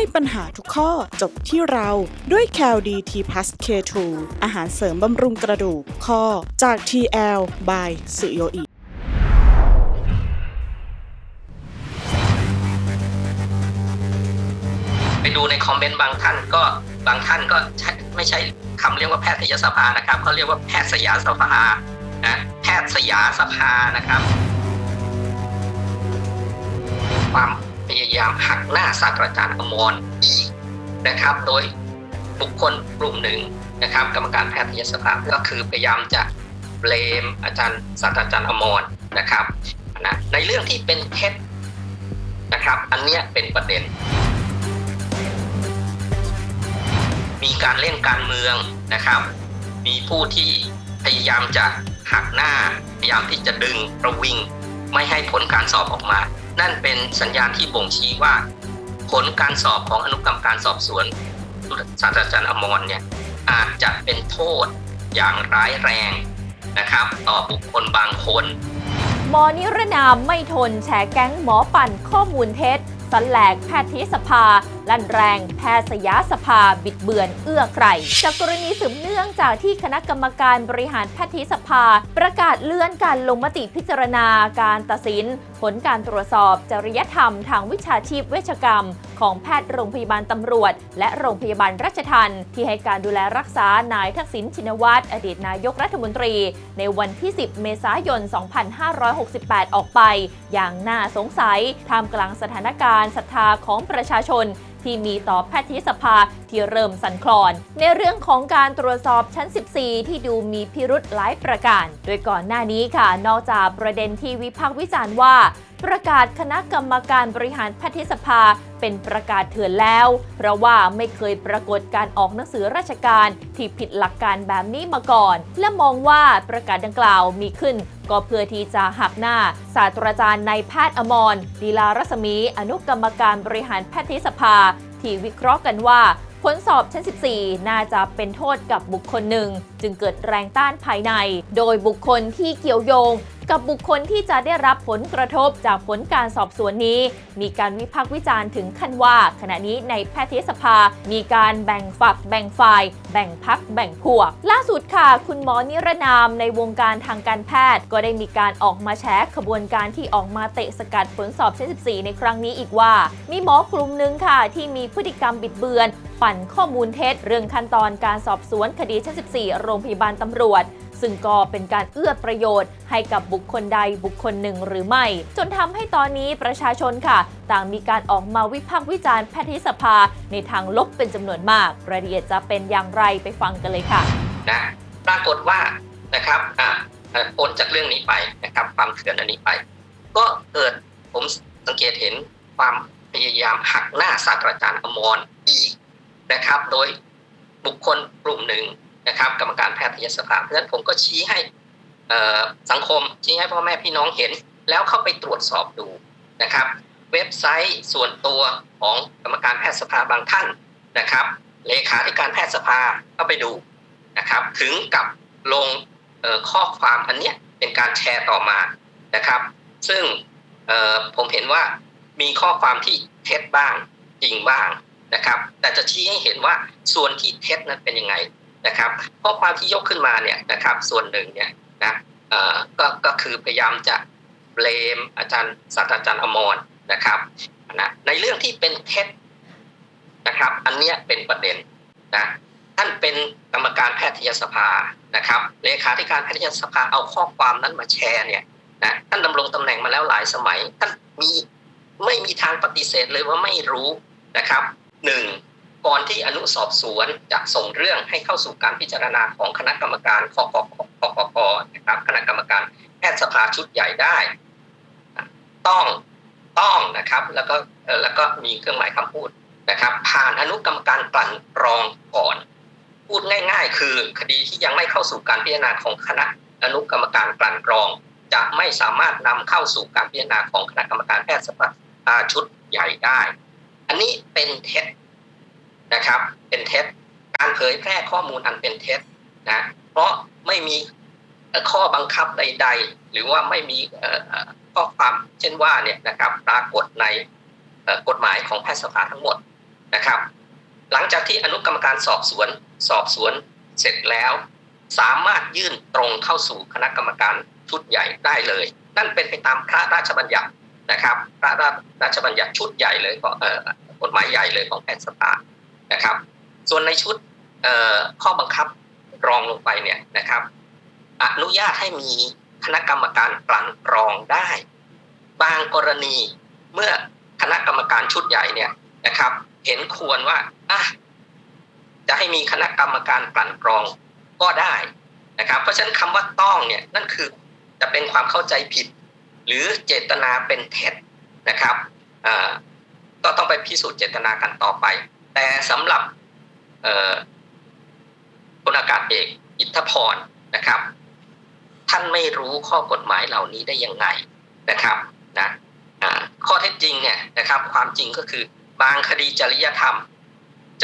ให้ปัญหาทุกข้อจบที่เราด้วย c a l d t plus K2 อาหารเสริมบำรุงกระดูกข้อจาก TL by สุโยอิไปดูในคอมเมนต์บางท่านก็บางท่านก็ไม่ใช่คำเรียกว่าแพทยสภานะครับเขาเรียกว่าแพทยสภานะแพทยสภานะครับ ความ พยายามหักหน้าศาสตราจารย์อมรอีกนะครับ โดยบุคคลกลุ่มหนึ่งนะครับ กรรมการแพทยสภาก็คือพยายามจะเบลมอาจารย์ศาสตราจารย์อมรนะครับนะในเรื่องที่เป็นเท็จนะครับ อันเนี้ยเป็นประเด็น มีการเล่นการเมืองนะครับ มีผู้ที่พยายามจะหักหน้า พยายามที่จะดึงประวิง ไม่ให้ผลการสอบออกมา นั่นเป็นสัญญาณที่บ่งชี้ว่า ผลการสอบของอนุกรรมการสอบสวนศาสตราจารย์อมรเนี่ยอาจจะเป็นโทษอย่างร้ายแรงนะครับ ต่อบุคคลบางคนหมอนิรนามไม่ทนแฉแก๊งหมอปั่นข้อมูลเท็จสแลกแพทยสภา ลั่นแรงแพทยสภาบิดเบือนเอื้อใคร จากกรณีสืบเนื่องจากที่คณะกรรมการบริหารแพทยสภา ประกาศเลื่อนการลงมติพิจารณาการตัดสิน ผลการตรวจสอบจริยธรรมทางวิชาชีพเวชกรรม ของแพทย์โรงพยาบาลตำรวจ และโรงพยาบาลราชทันที่ให้การดูแลรักษานายทักษิณชินวัตรอดีตนายกรัฐมนตรี ในวันที่ 10 เมษายน 2568 ออกไป อย่างน่าสงสัยท่ามกลางสถานการณ์ศรัทธาของประชาชน ที่มีต่อแพทยสภาที่เริ่มสั่นคลอน ในเรื่องของการตรวจสอบชั้น 14 ที่ดูมีพิรุธหลายประการ โดยก่อนหน้านี้ค่ะ นอกจากประเด็นที่วิพากษ์วิจารณ์ว่า ประกาศคณะกรรมการบริหารแพทยสภาเป็นประกาศเถื่อนแล้ว เพราะว่าไม่เคยปรากฏการออกหนังสือราชการที่ผิดหลักการแบบนี้มาก่อน และมองว่าประกาศดังกล่าวมีขึ้น ก็เพื่อที่จะหักหน้าศาสตราจารย์นายแพทย์อมรดีลารัศมี อนุกรรมการบริหารแพทยสภา ที่วิเคราะห์กันว่าผลสอบชั้น 14 น่าจะเป็นโทษกับบุคคลหนึ่ง จึงเกิดแรงต้านภายใน โดยบุคคลที่เกี่ยวโยง กับบุคคลที่จะได้รับผลกระทบจากผลการสอบสวนนี้ มีการวิพากษ์วิจารณ์ถึงขั้นว่า ขณะนี้ในแพทยสภา มีการแบ่งฝักแบ่งฝ่าย แบ่งพักแบ่งพวก ล่าสุดค่ะ คุณหมอนิรนามในวงการทางการแพทย์ ก็ได้มีการออกมาแชร์ขบวนการที่ออกมาเตะสกัดผลสอบชั้น14 ในครั้งนี้อีกว่า มีหมอกลุ่มหนึ่งค่ะ ที่มีพฤติกรรมบิดเบือน ปั่นข้อมูลเท็จ เรื่องขั้นตอนการสอบสวนคดีชั้น14 โรงพยาบาลตำรวจ ซึ่งก็เป็นการเอื้อประโยชน์ ให้กับบุคคลใดบุคคลหนึ่งหรือไม่ จนทำให้ตอนนี้ประชาชนค่ะ ต่างมีการออกมาวิพากษ์วิจารณ์แพทยสภาในทางลบเป็นจำนวนมาก รายละเอียดจะเป็นอย่างไรไปฟังกันเลยค่ะนะปรากฏว่านะครับอ่าเอ่อพ้นจากเรื่องนี้ไปนะครับ ความเถื่อนอันนี้ไป ก็เกิดผมสังเกตเห็นความพยายามหักหน้าศาสตราจารย์อมรอีกนะครับ โดยบุคคลกลุ่มหนึ่ง นะครับกรรมการแพทยสภาเพราะฉะนั้นผมก็ชี้ให้สังคมชี้ให้พ่อแม่พี่น้องเห็น แล้วเข้าไปตรวจสอบดูนะครับ เว็บไซต์ส่วนตัวของกรรมการแพทยสภาบางท่านนะครับ เลขาธิการแพทยสภาเข้าไปดูนะครับ ถึงกับลงข้อความอันเนี้ยเป็นการแชร์ต่อมานะครับ ซึ่งผมเห็นว่ามีข้อความที่เท็จบ้างจริงบ้างนะครับ แต่จะชี้ให้เห็นว่าส่วนที่เท็จนั้นเป็นยังไง นะครับข้อความที่ยกขึ้นมาเนี่ยนะครับส่วนหนึ่งเนี่ยนะก็ก็คือพยายามจะเบลมอาจารย์ศาสตราจารย์อมรนะครับนะในเรื่องที่เป็นเท็จนะครับ อันเนี้ยเป็นประเด็นนะท่านเป็นกรรมการแพทยสภานะครับเลขาธิการแพทยสภาเอาข้อความนั้นมาแชร์เนี่ยนะท่านดำรงตำแหน่งมาแล้วหลายสมัย ท่านมีไม่มีทางปฏิเสธเลยว่าไม่รู้นะครับหนึ่ง ก่อนที่อนุสอบสวนจะส่งเรื่องให้เข้าสู่การพิจารณาของคณะกรรมการคกคกคนะครับคณะกรรมการแพทยสภาชุดใหญ่ได้ ต้องต้องนะครับแล้วก็แล้วก็มีเครื่องหมายคำพูดนะครับ ผ่านอนุกรรมการกลั่นกรองก่อน พูดง่าย ๆ คือคดีที่ยังไม่เข้าสู่การพิจารณาของคณะอนุกรรมการกลั่นกรอง จะไม่สามารถนำเข้าสู่การพิจารณาของคณะกรรมการแพทยสภาชุดใหญ่ได้ อันนี้เป็นเท็จ นะครับ เป็นเท็จ การเผยแพร่ข้อมูลอันเป็นเท็จนะเพราะไม่มีข้อบังคับใด ๆ หรือว่าไม่มีข้อความเช่นว่าเนี่ยนะครับปรากฏในกฎหมายของแพทยสภาทั้งหมดนะครับ หลังจากที่อนุกรรมการสอบสวนสอบสวนเสร็จแล้ว สามารถยื่นตรงเข้าสู่คณะกรรมการชุดใหญ่ได้เลย นั่นเป็นไปตามพระราชบัญญัตินะครับ พระราชบัญญัติชุดใหญ่เลยของกฎหมายใหญ่เลยของแพทยสภา นะครับ ส่วนในชุดข้อบังคับรองลงไปเนี่ยนะครับ อนุญาตให้มีคณะกรรมการกลั่นกรองได้ บางกรณีเมื่อคณะกรรมการชุดใหญ่เนี่ยนะครับ เห็นควรว่าอะจะให้มีคณะกรรมการกลั่นกรองก็ได้นะครับ เพราะฉะนั้นคำว่าต้องเนี่ยนั่นคือจะเป็นความเข้าใจผิด หรือเจตนาเป็นเท็จนะครับก็ต้องไปพิสูจน์เจตนากันต่อไป แต่สำหรับเอ่อพลอากาศเอกอิทธพรนะครับ ท่านไม่รู้ข้อกฎหมายเหล่านี้ได้ยังไงนะครับนะข้อเท็จจริงเนี่ยนะครับ ความจริงก็คือบางคดีจริยธรรม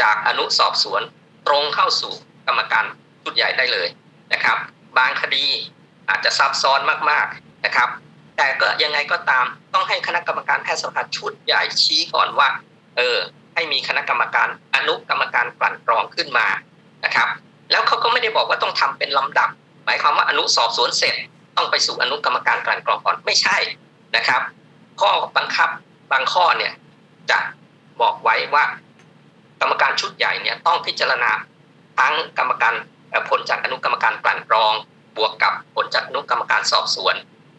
จากอนุสอบสวนตรงเข้าสู่กรรมการชุดใหญ่ได้เลยนะครับ บางคดีอาจจะซับซ้อนมากๆนะครับ แต่ก็ยังไงก็ตามต้องให้คณะกรรมการแพทยสภาชุดใหญ่ชี้ก่อนว่า เออ ให้มีคณะกรรมการอนุกรรมการกลั่นกรองขึ้นมานะครับ แล้วเขาก็ไม่ได้บอกว่าต้องทำเป็นลำดับ หมายความว่าอนุสอบสวนเสร็จ ต้องไปสู่อนุกรรมการกลั่นกรองก่อนไม่ใช่นะครับ ข้อบังคับบางข้อเนี่ยจะบอกไว้ว่ากรรมการชุดใหญ่เนี่ยต้องพิจารณาทั้งกรรมการผลจากอนุกรรมการกลั่นกรอง บวกกับผลจากอนุกรรมการสอบสวน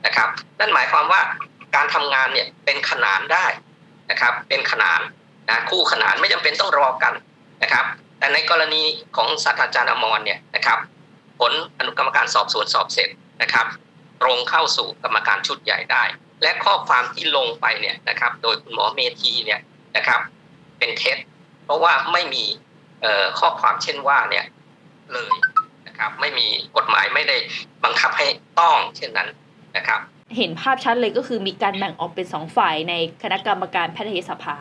นะครับ นั่นหมายความว่าการทำงานเนี่ยเป็นขนานได้นะครับ เป็นขนาน นะคู่ขนานไม่จำเป็นต้องรอกันนะครับ แต่ในกรณีของศาสตราจารย์อมรเนี่ยนะครับผลอนุกรรมการสอบสวนสอบเสร็จนะครับตรงเข้าสู่กรรมการชุดใหญ่ได้ และข้อความที่ลงไปเนี่ยนะครับ โดยคุณหมอเมธีเนี่ยนะครับ เป็นเท็จเพราะว่าไม่มีข้อความเช่นว่าเนี่ยเลยนะครับ ไม่มีกฎหมายไม่ได้บังคับให้ต้องเช่นนั้นนะครับ เห็นภาพชัดเลยก็คือมีการแบ่งออกเป็นสองฝ่ายในคณะกรรมการแพทยสภา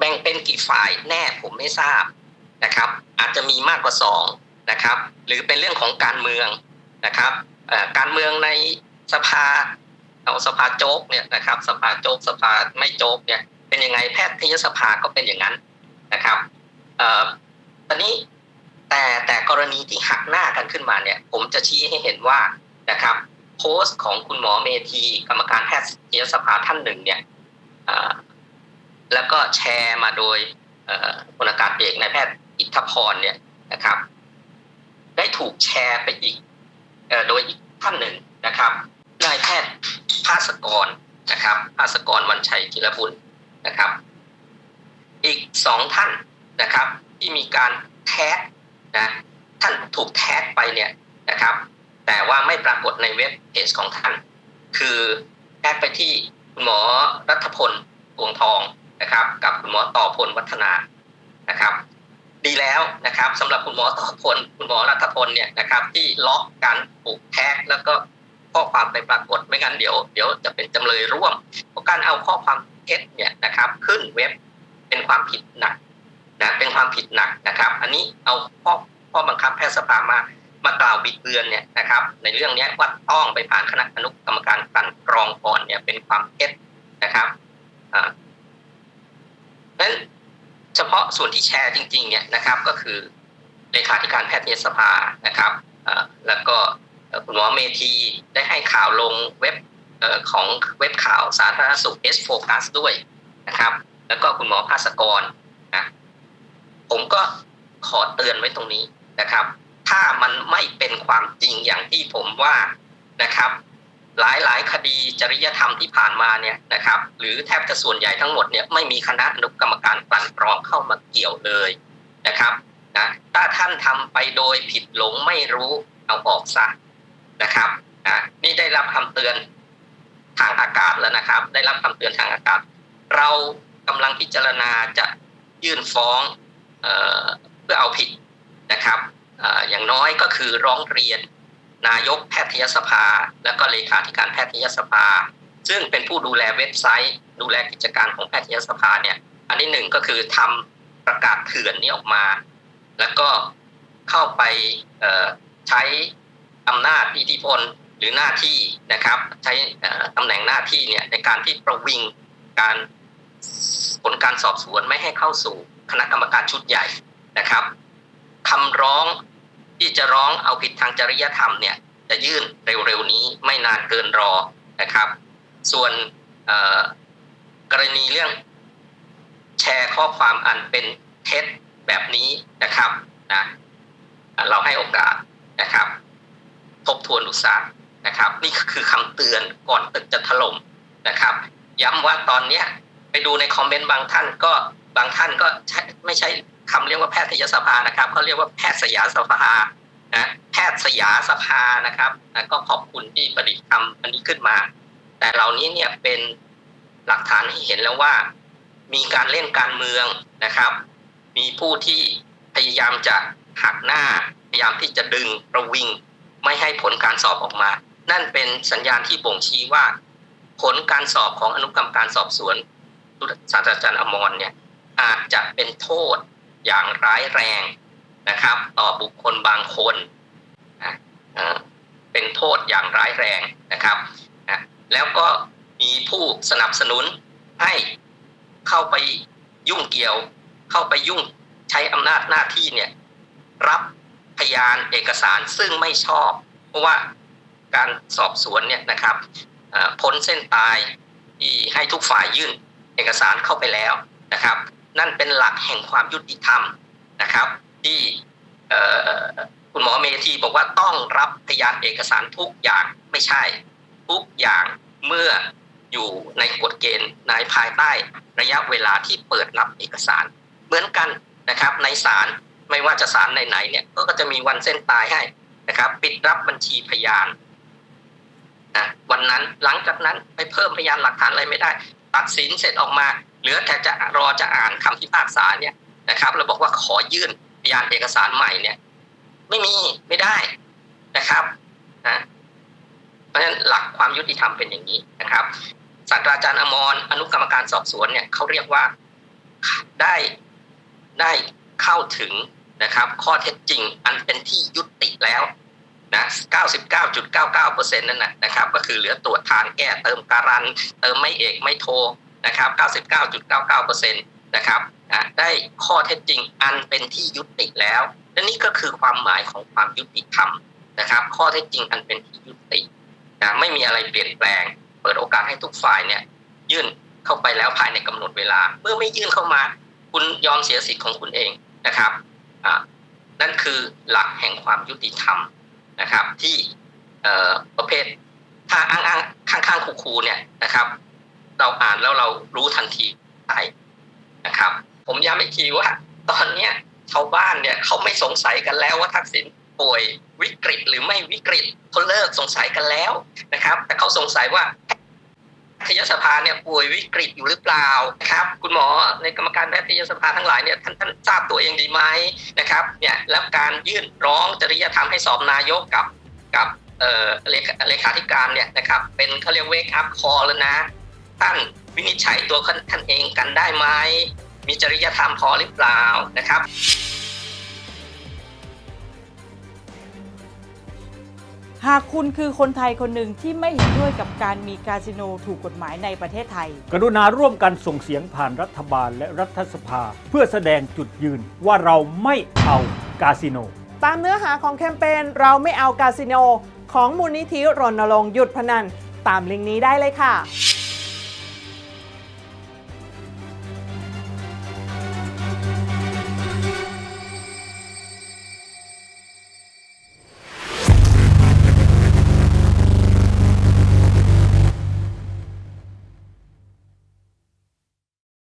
แบ่งเป็นกี่ฝ่ายแน่ผมไม่ทราบนะครับ อาจจะมีมากกว่าสองนะครับ หรือเป็นเรื่องของการเมืองนะครับการเมืองในสภาเอาสภาโจ๊กเนี่ยนะครับ สภาโจ๊กสภาไม่โจ๊กเนี่ยเป็นยังไงแพทยสภาก็เป็นอย่างนั้นนะครับตอนนี้แต่แต่กรณีที่หักหน้ากันขึ้นมาเนี่ย ผมจะชี้ให้เห็นว่านะครับ โพสต์ของคุณหมอเมธีกรรมการแพทยสภาท่านหนึ่งเนี่ย แล้วก็แชร์มาโดยอ่อพลอากาศเอกนายแพทย์อิทธพรเนี่ยนะครับ ได้ถูกแชร์ไปอีกโดยอีกท่านหนึ่งนะครับนายแพทย์ภาสกรนะครับภาสกรวันชัยจิรบุญนะครับ อีกสองท่านนะครับ ที่มีการแท็กนะท่านถูกแท็กไปเนี่ยนะครับ แต่ว่าไม่ปรากฏในเว็บเพจของท่าน คือแท็กไปที่คุณหมอรัฐพลดวงทอง นะครับ กับคุณหมอต่อพลวัฒนานะครับ ดีแล้วนะครับสำหรับคุณหมอต่อพลคุณหมอรัฐพลเนี่ยนะครับ ที่ล็อกการปลูกแท็กแล้วก็ข้อความไปปรากฏไม่งั้นเดี๋ยวเดี๋ยวจะเป็นจำเลยร่วมเพราะการเอาข้อความเท็จเนี่ยนะครับ ขึ้นเว็บเป็นความผิดหนักนะเป็นความผิดหนักนะครับ อันนี้เอาข้อข้อบังคับแพทยสภามามากล่าวบิดเบือนเนี่ยนะครับ ในเรื่องนี้ว่าต้องไปผ่านคณะอนุกรรมการกลั่นกรองก่อนเนี่ยเป็นความเท็จนะครับ นั้นเฉพาะส่วนที่แชร์จริงๆเนี่ยนะครับ ก็คือเลขาธิการแพทยสภานะครับแล้วก็คุณหมอเมธีได้ให้ข่าวลงเว็บอของเว็บข่าวสาธารณสุข S Focus ด้วยนะครับ แล้วก็คุณหมอภาสกรนะผมก็ขอเตือนไว้ตรงนี้นะครับ ถ้ามันไม่เป็นความจริงอย่างที่ผมว่านะครับ หลายหลายคดีจริยธรรมที่ผ่านมาเนี่ยนะครับ หรือแทบจะส่วนใหญ่ทั้งหมดเนี่ยไม่มีคณะอนุกรรมการกลั่นกรองเข้ามาเกี่ยวเลยนะครับนะถ้าท่านทำไปโดยผิดหลงไม่รู้เอาออกซะนะครับนะนี่ได้รับคำเตือนทางอากาศแล้วนะครับ ได้รับคำเตือนทางอากาศ เรากำลังพิจารณาจะยื่นฟ้องเออเพื่อเอาผิดนะครับออย่างน้อยก็คือร้องเรียน นายกแพทยสภา และก็เลขาธิการแพทยสภา ซึ่งเป็นผู้ดูแลเว็บไซต์ ดูแลกิจการของแพทยสภาเนี่ย อันที่หนึ่งก็คือทำประกาศเถื่อนนี้ออกมา แล้วก็เข้าไปใช้อำนาจอิทธิพลหรือหน้าที่นะครับ ใช้ตำแหน่งหน้าที่เนี่ยในการที่ประวิงการผลการสอบสวนไม่ให้เข้าสู่คณะกรรมการชุดใหญ่นะครับคำร้อง ที่จะร้องเอาผิดทางจริยธรรมเนี่ยจะยื่นเร็วๆนี้ไม่นานเกินรอนะครับ ส่วนกรณีเรื่องแชร์ข้อความอันเป็นเท็จแบบนี้นะครับนะเราให้โอกาสนะครับ ทบทวนดูซะนะครับ นี่คือคำเตือนก่อนตึกจะถล่มนะครับ ย้ำว่าตอนนี้ไปดูในคอมเมนต์บางท่านก็บางท่านก็ไม่ใช่ คำเรียกว่าแพทยสภานะครับเขาเรียกว่าแพทย์สยาสภานะแพทย์สยาสภานะครับนะก็ขอบคุณที่ประดิษฐ์คำอันนี้ขึ้นมา แต่เหล่านี้เนี่ยเป็นหลักฐานให้เห็นแล้วว่า มีการเล่นการเมืองนะครับ มีผู้ที่พยายามจะหักหน้าพยายามที่จะดึงประวิง ไม่ให้ผลการสอบออกมา นั่นเป็นสัญญาณที่บ่งชี้ว่า ผลการสอบของอนุกรรมการสอบสวนศาสตราจารย์อมรเนี่ยอาจจะเป็นโทษ อย่างร้ายแรงนะครับ ต่อบุคคลบางคนเป็นโทษอย่างร้ายแรงนะครับ แล้วก็มีผู้สนับสนุนให้เข้าไปยุ่งเกี่ยว เข้าไปยุ่งใช้อำนาจหน้าที่เนี่ยรับพยานเอกสารซึ่งไม่ชอบ เพราะว่าการสอบสวนเนี่ยนะครับพ้นเส้นตายที่ให้ทุกฝ่ายยื่นเอกสารเข้าไปแล้วนะครับ นั่นเป็นหลักแห่งความยุติธรรมนะครับ ที่คุณหมอเมธีบอกว่าต้องรับพยานเอกสารทุกอย่างไม่ใช่ ทุกอย่างเมื่ออยู่ในกฎเกณฑ์ในภายใต้ระยะเวลาที่เปิดรับเอกสาร เหมือนกันนะครับในศาลไม่ว่าจะศาลไหนๆเนี่ยก็จะมีวันเส้นตายให้นะครับ ปิดรับบัญชีพยานนะวันนั้นหลังจากนั้นไปเพิ่มพยานหลักฐานอะไรไม่ได้ ตัดสินเสร็จออกมา เหลือแต่จะรอจะอ่านคำพิพากษาเนี่ยนะครับเราบอกว่าขอยื่นพยานเอกสารใหม่เนี่ย ไม่มีไม่ได้นะครับนะเพราะฉะนั้นหลักความยุติธรรมเป็นอย่างนี้นะครับศาสตราจารย์อมรอนุกรรมการสอบสวนเนี่ยเขาเรียกว่าได้ได้เข้าถึงนะครับ ข้อเท็จจริงอันเป็นที่ยุติแล้วนะ99.99%นั่นนะนะครับ ก็คือเหลือตรวจทานแก้เติมการัน เติมไม่เอกไม่โท นะครับ 99.99%นะครับได้ข้อเท็จจริงอันเป็นที่ยุติแล้วและนี่ก็คือความหมายของความยุติธรรมนะครับ ข้อเท็จจริงอันเป็นที่ยุตินะไม่มีอะไรเปลี่ยนแปลง เปิดโอกาสให้ทุกฝ่ายเนี่ยยื่นเข้าไปแล้วภายในกำหนดเวลา เมื่อไม่ยื่นเข้ามา คุณยอมเสียสิทธิ์ของคุณเองนะครับอ่านั่นคือหลักแห่งความยุติธรรมนะครับ ที่ประเภทถ้าอ้างอ้างข้างข้างๆคูๆเนี่ยนะครับ เราอ่านแล้วเรารู้ทันทีได้นะครับ ผมย้ำอีกทีว่า ตอนเนี้ยชาวบ้านเนี่ยเขาไม่สงสัยกันแล้วว่าทักษิณป่วยวิกฤตหรือไม่วิกฤตเขาเลิกสงสัยกันแล้วนะครับ แต่เขาสงสัยว่าแพทยสภาเนี่ยป่วยวิกฤตอยู่หรือเปล่านะครับ คุณหมอในกรรมการแพทยสภาทั้งหลายเนี่ยท่านท่านทราบตัวเองดีไหมนะครับเนี่ยแล้วการยื่นร้องจริยธรรมให้สอบนายกกับกับเอ่อเลขาเลขาธิการเนี่ยนะครับเป็นเขาเรียกเวกอัพคอแล้วนะ ท่านวินิจฉัยตัวท่านเองกันได้ไหมมีจริยธรรมพอหรือเปล่านะครับหากคุณคือคนไทยคนหนึ่งที่ไม่เห็นด้วยกับการมีคาสิโนถูกกฎหมายในประเทศไทย กรุณาร่วมกันส่งเสียงผ่านรัฐบาลและรัฐสภา เพื่อแสดงจุดยืนว่าเราไม่เอากาสิโน ตามเนื้อหาของแคมเปญเราไม่เอาคาสิโน ของมูลนิธิรณรงค์หยุดพนัน ตามลิงก์นี้ได้เลยค่ะ